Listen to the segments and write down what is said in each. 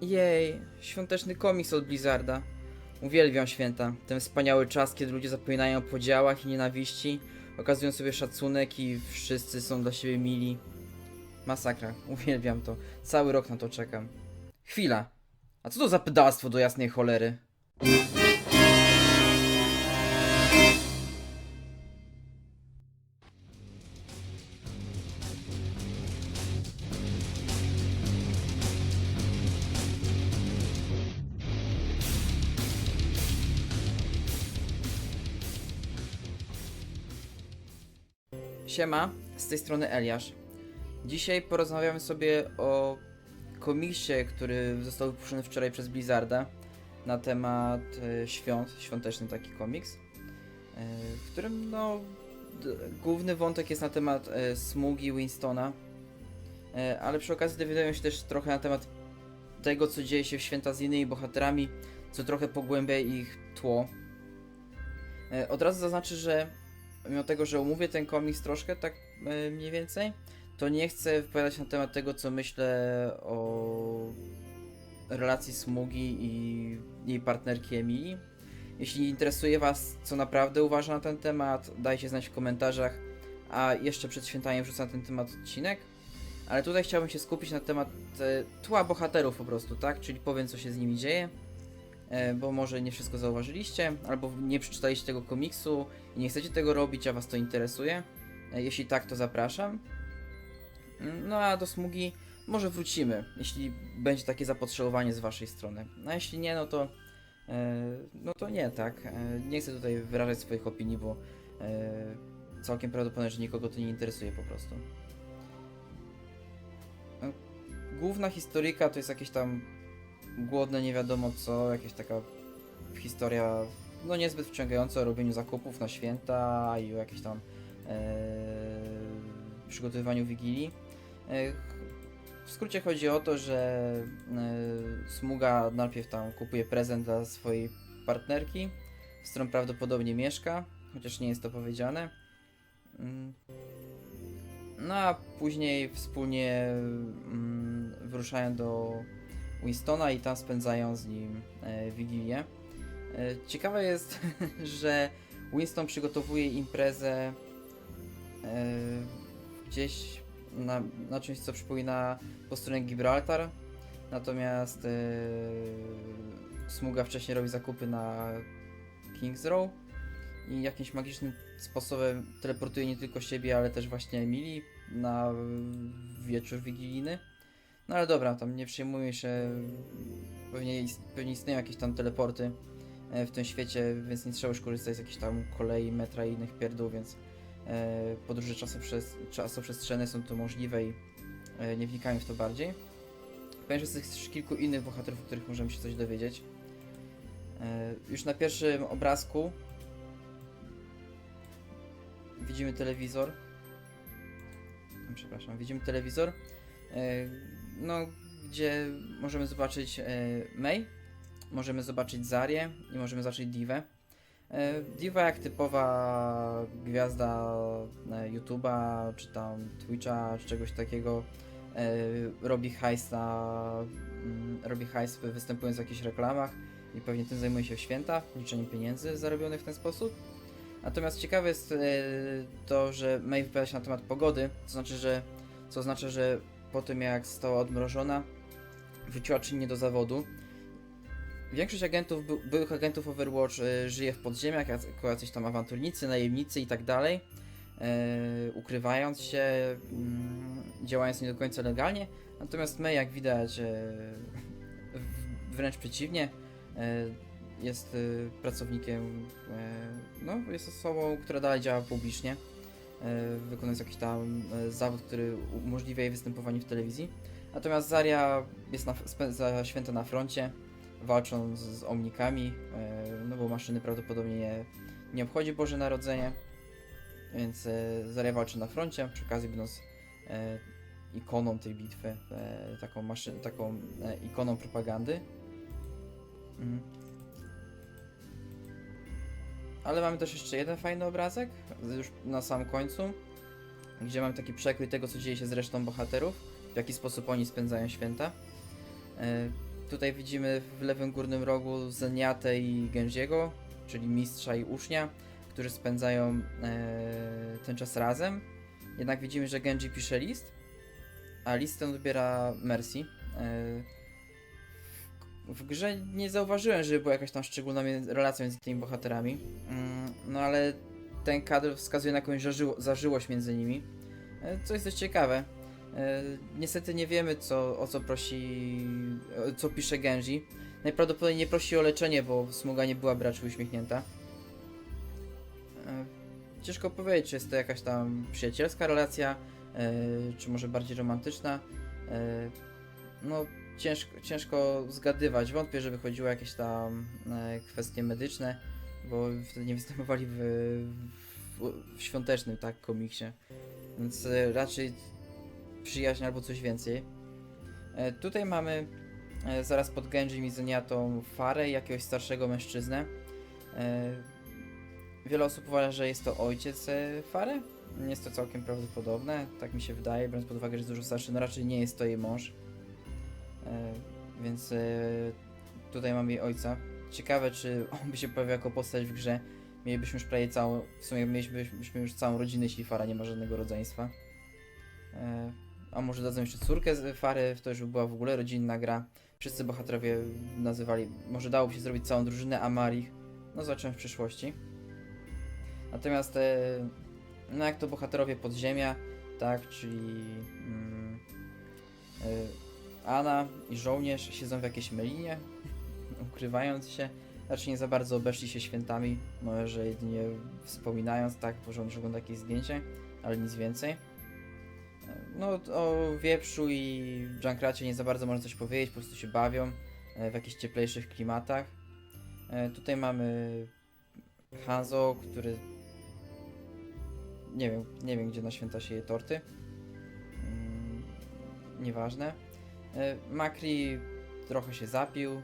Jej, świąteczny komiks od Blizzarda. Uwielbiam święta. Ten wspaniały czas, kiedy ludzie zapominają o podziałach i nienawiści, okazują sobie szacunek i wszyscy są dla siebie mili. Masakra, uwielbiam to. Cały rok na to czekam. Chwila. A co to za pedalstwo do jasnej cholery? Siema, z tej strony Eliasz. Dzisiaj porozmawiamy sobie o komiksie, który został wypuszczony wczoraj przez Blizzarda na temat e, świąt, świąteczny taki komiks, e, w którym no główny wątek jest na temat e, smugi Winstona, ale przy okazji dowiadują się też trochę na temat tego, co dzieje się w święta z innymi bohaterami, co trochę pogłębia ich tło. Od razu zaznaczę, że mimo tego, że omówię ten komiks troszkę tak e, mniej więcej, to nie chcę wypowiadać na temat tego, co myślę o relacji Smugi i jej partnerki Emilii. Jeśli interesuje Was, co naprawdę uważa na ten temat, dajcie znać w komentarzach, a jeszcze przed świętami wrzucę na ten temat odcinek. Ale tutaj chciałbym się skupić na temat e, tła bohaterów po prostu, tak? Czyli powiem, co się z nimi dzieje, bo może nie wszystko zauważyliście, albo nie przeczytaliście tego komiksu i nie chcecie tego robić, a Was to interesuje. E, Jeśli tak, to zapraszam. Mm, No a do smugi może wrócimy, jeśli będzie takie zapotrzebowanie z Waszej strony. A jeśli nie, no to. E, no to nie, tak. E, nie chcę tutaj wyrażać swoich opinii, bo e, całkiem prawdopodobne, że nikogo to nie interesuje po prostu. E, Główna historyjka to jest jakieś tam głodne nie wiadomo co, jakaś taka historia no niezbyt wciągająca o robieniu zakupów na święta i o jakimś tam e, przygotowywaniu Wigilii. E, w skrócie chodzi o to, że e, Smuga najpierw tam kupuje prezent dla swojej partnerki, z którą prawdopodobnie mieszka, chociaż nie jest to powiedziane. Mm. No a później wspólnie mm, wyruszają do Winstona i tam spędzają z nim e, Wigilię. E, Ciekawe jest, że Winston przygotowuje imprezę e, gdzieś na, na czymś, co przypomina posterunek Gibraltar. Natomiast e, Smuga wcześniej robi zakupy na King's Row i jakimś magicznym sposobem teleportuje nie tylko siebie, ale też właśnie Emilii na wieczór wigilijny. No ale dobra, tam nie przejmuję się, pewnie, ist- pewnie istnieją jakieś tam teleporty e, w tym świecie, więc nie trzeba już korzystać z jakichś tam kolei, metra i innych pierdół, więc e, podróże czasoprzes- czasoprzestrzenne są to możliwe i e, nie wnikajmy w to bardziej. Że jest też kilku innych bohaterów, o których możemy się coś dowiedzieć. E, już na pierwszym obrazku widzimy telewizor. Przepraszam, widzimy telewizor, e, no, gdzie możemy zobaczyć e, May, możemy zobaczyć Zarię i możemy zobaczyć Divę. E, Diva jak typowa gwiazda e, YouTube'a, czy tam Twitcha, czy czegoś takiego e, robi hajs mm, robi hajs występując w jakichś reklamach i pewnie tym zajmuje się w święta, liczeniem pieniędzy zarobionych w ten sposób. Natomiast ciekawe jest to, że May wypowiada się na temat pogody, to znaczy, że co oznacza, że po tym jak została odmrożona, wróciła czynnie do zawodu. Większość agentów, by, byłych agentów Overwatch e, żyje w podziemiach, jak- jako jacyś tam awanturnicy, najemnicy i tak dalej, e, ukrywając się, mm, działając nie do końca legalnie. Natomiast May, jak widać, e, wręcz przeciwnie, jest pracownikiem, no, jest osobą, która dalej działa publicznie, wykonując jakiś tam e, zawód, który umożliwia jej występowanie w telewizji. Natomiast Zaria jest na, spędza święta na froncie, walcząc z omnikami, e, no bo maszyny prawdopodobnie nie, nie obchodzi Boże Narodzenie, więc e, Zaria walczy na froncie, przy okazji będąc e, ikoną tej bitwy, e, taką, maszyn, taką e, ikoną propagandy. Mhm. Ale mamy też jeszcze jeden fajny obrazek, już na samym końcu, gdzie mamy taki przekrój tego, co dzieje się z resztą bohaterów, w jaki sposób oni spędzają święta. E, tutaj widzimy w lewym górnym rogu Zeniatę i Genjiego, czyli mistrza i ucznia, którzy spędzają e, ten czas razem. Jednak widzimy, że Genji pisze list, a list ten odbiera Mercy. E, w grze nie zauważyłem, żeby była jakaś tam szczególna relacja między tymi bohaterami. Mm, no ale ten kadr wskazuje na jakąś zażyło- zażyłość między nimi. E, Co jest dość ciekawe. E, Niestety nie wiemy, co, o co prosi, o co pisze Genji. Najprawdopodobniej nie prosi o leczenie, bo Smuga nie była raczej uśmiechnięta. E, Ciężko powiedzieć, czy jest to jakaś tam przyjacielska relacja, e, czy może bardziej romantyczna. E, No, ciężko, ciężko zgadywać. Wątpię, żeby chodziło o jakieś tam e, kwestie medyczne, bo wtedy nie występowali w, w, w świątecznym tak komiksie. Więc e, raczej przyjaźń albo coś więcej. E, tutaj mamy zaraz pod Genjim i Zeniatą Farę, jakiegoś starszego mężczyznę. Wiele osób uważa, że jest to ojciec Fary. Jest to całkiem prawdopodobne, tak mi się wydaje, biorąc pod uwagę, że jest dużo starszy, no raczej nie jest to jej mąż. E, więc e, tutaj mamy jej ojca. Ciekawe, czy on by się pojawił jako postać w grze. Mielibyśmy już prawie całą, w sumie mielibyśmy już całą rodzinę, jeśli Fara nie ma żadnego rodzeństwa. E, a może dadzą jeszcze córkę z Fary, to już by była w ogóle rodzinna gra. Wszyscy bohaterowie nazywali, może dałoby się zrobić całą drużynę Amarich. No zobaczymy w przyszłości. Natomiast, no jak to bohaterowie podziemia, tak, czyli mm, e, Anna i żołnierz siedzą w jakiejś melinie, ukrywając się. Raczej nie za bardzo obeszli się świętami, może jedynie wspominając, tak, bo żołnierz ogląda jakieś zdjęcie, ale nic więcej. No, o wieprzu i Junkracie nie za bardzo można coś powiedzieć, po prostu się bawią e, w jakichś cieplejszych klimatach. E, Tutaj mamy Hanzo, który nie wiem, nie wiem gdzie na święta się je torty. Mm, Nieważne. E, Makri trochę się zapił, e,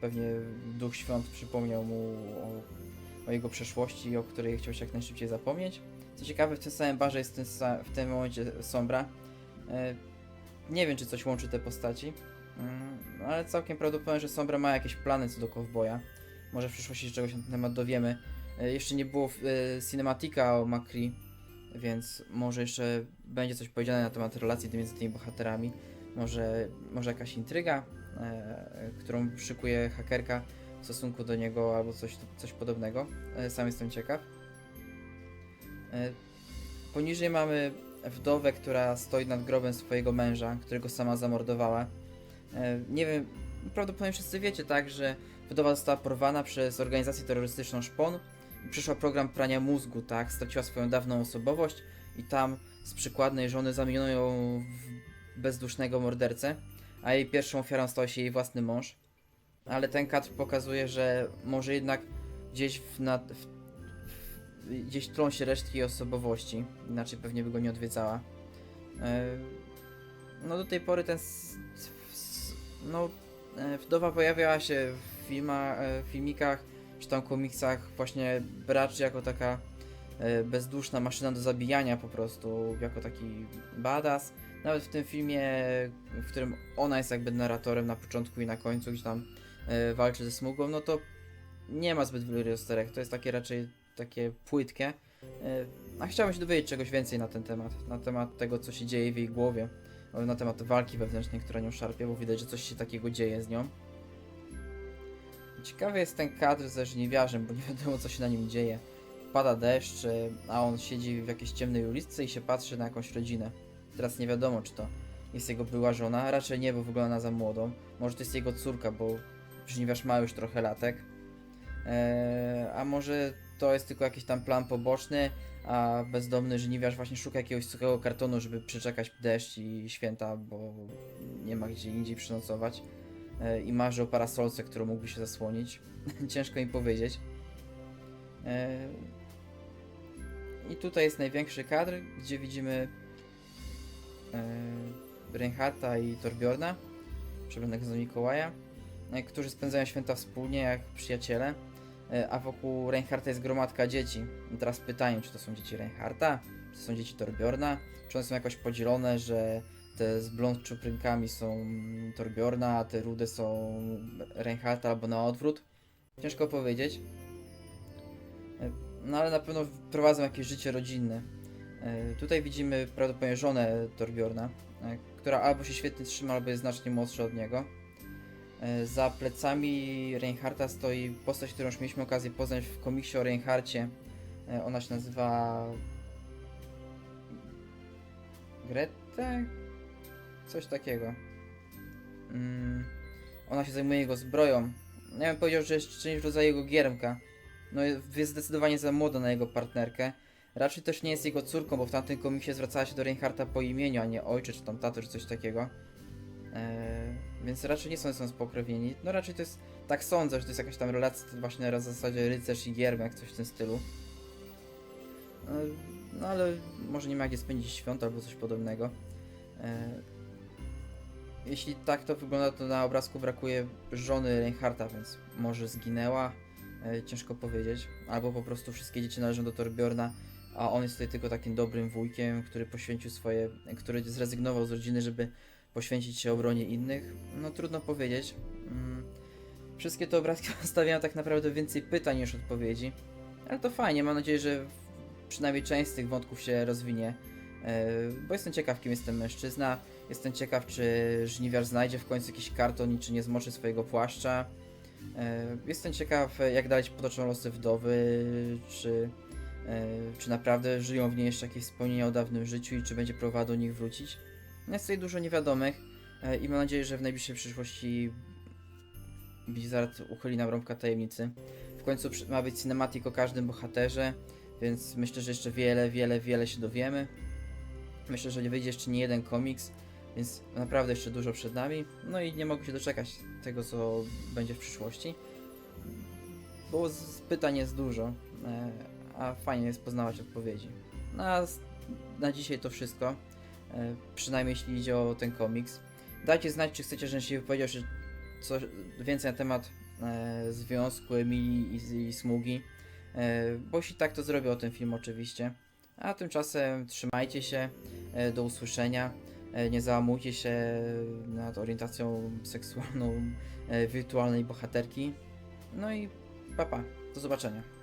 pewnie Duch Świąt przypomniał mu o, o jego przeszłości, o której chciał się jak najszybciej zapomnieć. Co ciekawe, w tym samym barze jest sa- w tym momencie Sombra. E, nie wiem, czy coś łączy te postaci, mm, ale całkiem prawdopodobne, że Sombra ma jakieś plany co do Cowboya. Może w przyszłości czegoś na ten temat dowiemy. Jeszcze nie było cinematika o Makri, więc może jeszcze będzie coś powiedziane na temat relacji między tymi bohaterami. Może, może jakaś intryga, e, którą szykuje hakerka w stosunku do niego albo coś, coś podobnego. E, sam jestem ciekaw. E, Poniżej mamy wdowę, która stoi nad grobem swojego męża, którego sama zamordowała. E, Nie wiem, prawdopodobnie wszyscy wiecie, tak, że wdowa została porwana przez organizację terrorystyczną Szpon. Przyszła program prania mózgu, tak, straciła swoją dawną osobowość i tam z przykładnej żony zamieniono ją w bezdusznego mordercę, a jej pierwszą ofiarą stał się jej własny mąż. Ale ten kadr pokazuje, że może jednak gdzieś w, nad, w gdzieś tlą się resztki osobowości, inaczej pewnie by go nie odwiedzała. E, No do tej pory ten no e, wdowa pojawiała się w filmach, e, filmikach czy tam komiksach właśnie raczej jako taka bezduszna maszyna do zabijania po prostu, jako taki badass. Nawet w tym filmie, w którym ona jest jakby narratorem na początku i na końcu, gdzie tam e, walczy ze smugą, no to nie ma zbyt wielu rozterek. To jest takie raczej takie płytkie. E, A chciałbym się dowiedzieć czegoś więcej na ten temat, na temat tego, co się dzieje w jej głowie, na temat walki wewnętrznej, która nią szarpie, bo widać, że coś się takiego dzieje z nią. Ciekawy jest ten kadr ze żniwiarzem, bo nie wiadomo, co się na nim dzieje. Pada deszcz, e, a on siedzi w jakiejś ciemnej uliczce i się patrzy na jakąś rodzinę. Teraz nie wiadomo, czy to jest jego była żona, raczej nie, bo wygląda za młodą. Może to jest jego córka, bo żniwiarz ma już trochę latek. Eee, a może to jest tylko jakiś tam plan poboczny, a bezdomny żniwiarz właśnie szuka jakiegoś suchego kartonu, żeby przeczekać deszcz i święta, bo nie ma gdzie indziej przynocować. Eee, I marzy o parasolce, którą mógłby się zasłonić. Ciężko mi powiedzieć. Eee, I tutaj jest największy kadr, gdzie widzimy e, Reinhardta i Torbjorna, przebranego za Mikołaja, e, którzy spędzają święta wspólnie jak przyjaciele, e, a wokół Reinhardta jest gromadka dzieci. I teraz pytanie, czy to są dzieci Reinhardta, czy to są dzieci Torbjorna, czy one są jakoś podzielone, że te z blond czuprynkami są Torbjorna, a te rude są Reinhardt albo na odwrót. Ciężko powiedzieć. No ale na pewno prowadzą jakieś życie rodzinne. E, Tutaj widzimy prawdopodobnie żonę Torbjorna, e, która albo się świetnie trzyma, albo jest znacznie młodsza od niego. E, Za plecami Reinhardta stoi postać, którą już mieliśmy okazję poznać w komiksie o Reinhardcie. E, Ona się nazywa... Grete? Coś takiego. Mm, ona się zajmuje jego zbroją. Ja bym powiedział, że jest czymś w rodzaju jego giermka. No jest zdecydowanie za młoda na jego partnerkę. Raczej też nie jest jego córką, bo w tamtym komiksie zwracała się do Reinhardta po imieniu, a nie ojcze, czy tam tato, czy coś takiego. Eee, więc raczej nie są ze sobą spokrewnieni. No raczej to jest, tak sądzę, że to jest jakaś tam relacja właśnie na zasadzie rycerz i giermek, coś w tym stylu. Eee, no ale może nie ma gdzie spędzić świąt albo coś podobnego. Eee, jeśli tak to wygląda, to na obrazku brakuje żony Reinhardta, więc może zginęła, e, ciężko powiedzieć. Albo po prostu wszystkie dzieci należą do Torbjorna, a on jest tutaj tylko takim dobrym wujkiem, który poświęcił swoje, który zrezygnował z rodziny, żeby poświęcić się obronie innych. No trudno powiedzieć. Mm, Wszystkie te obrazki stawiają tak naprawdę więcej pytań niż odpowiedzi. Ale to fajnie, mam nadzieję, że przynajmniej część z tych wątków się rozwinie. E, Bo jestem ciekaw, kim jest ten mężczyzna. Jestem ciekaw, czy żniwiarz znajdzie w końcu jakiś karton i czy nie zmoczy swojego płaszcza. E, Jestem ciekaw, jak dalej się potoczą losy wdowy, czy, czy naprawdę żyją w niej jeszcze jakieś wspomnienia o dawnym życiu i czy będzie próbowała do nich wrócić. Jest tutaj dużo niewiadomych e, i mam nadzieję, że w najbliższej przyszłości Blizzard uchyli nam rąbka tajemnicy. W końcu ma być cinematic o każdym bohaterze, więc myślę, że jeszcze wiele, wiele, wiele się dowiemy. Myślę, że nie wyjdzie jeszcze nie jeden komiks, więc naprawdę jeszcze dużo przed nami. No i nie mogę się doczekać tego, co będzie w przyszłości. Bo pytań jest dużo, e, a fajnie jest poznawać odpowiedzi. No, a na dzisiaj to wszystko. E, przynajmniej jeśli idzie o ten komiks. Dajcie znać, czy chcecie, żebym się wypowiedział że coś więcej na temat e, związku Emilii i, i Smugi. E, bo jeśli tak, to zrobię o tym film oczywiście. A tymczasem trzymajcie się, e, do usłyszenia. E, Nie załamujcie się nad orientacją seksualną e, wirtualnej bohaterki. No i papa, do zobaczenia.